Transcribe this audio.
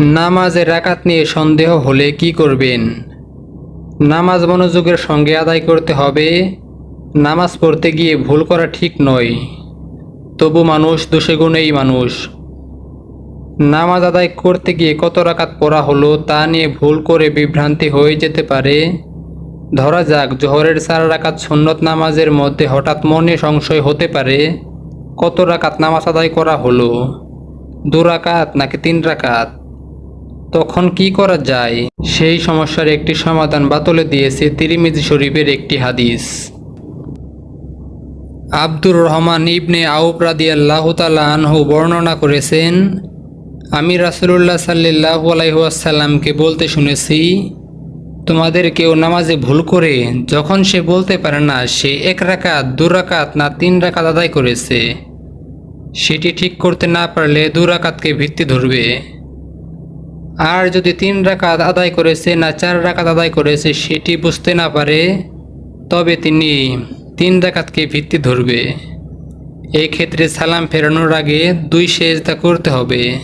নামাজের রাকাত নিয়ে সন্দেহ হলে কি করবেন? নামাজ মনোযোগের সঙ্গে আদায় করতে হবে। নামাজ পড়তে গিয়ে ভুল করা ঠিক নয়। তবু মানুষ দোষে গুণেই মানুষ। নামাজ আদায় করতে গিয়ে কত রাকাত পড়া হলো তা নিয়ে ভুল করে বিভ্রান্তি হয়ে যেতে পারে। ধরা যাক, জোহরের চার রাকাত সুন্নত নামাজের মধ্যে হঠাৎ মনে সংশয় হতে পারে। কত রাকাত নামাজ আদায় করা হলো? দু রাকাত নাকি তিন রাকাত? তখন কি করা যায়? সেই সমস্যার একটি সমাধান বাতলে দিয়েছে তিরিমিজি শরীফের একটি হাদিস। আব্দুর রহমান ইবনে আউব রাদিয়াল্লাহু তাআলা আনহু বর্ণনা করেছেন, আমি রাসূলুল্লাহ সাল্লাল্লাহু আলাইহি ওয়াসাল্লামকে বলতে শুনেছি, তোমাদের কেউ নামাজে ভুল করে যখন সে বলতে পারে না, সে এক রাকাত, দু রাকাত না তিন রাকাত আদায় করেছে। সেটি ঠিক করতে না পারলে দু রাকাতকে ভিত্তি ধরবে। আর যদি তিন রাকাত আদায় করেছে না চার রাকাত আদায় করেছে, সেটি বুঝতে না পারে, তবে তিনি তিন রাকাতকে ভিত্তি ধরবে। এই ক্ষেত্রে সালাম ফেরানোর আগে দুই সেজদা করতে হবে।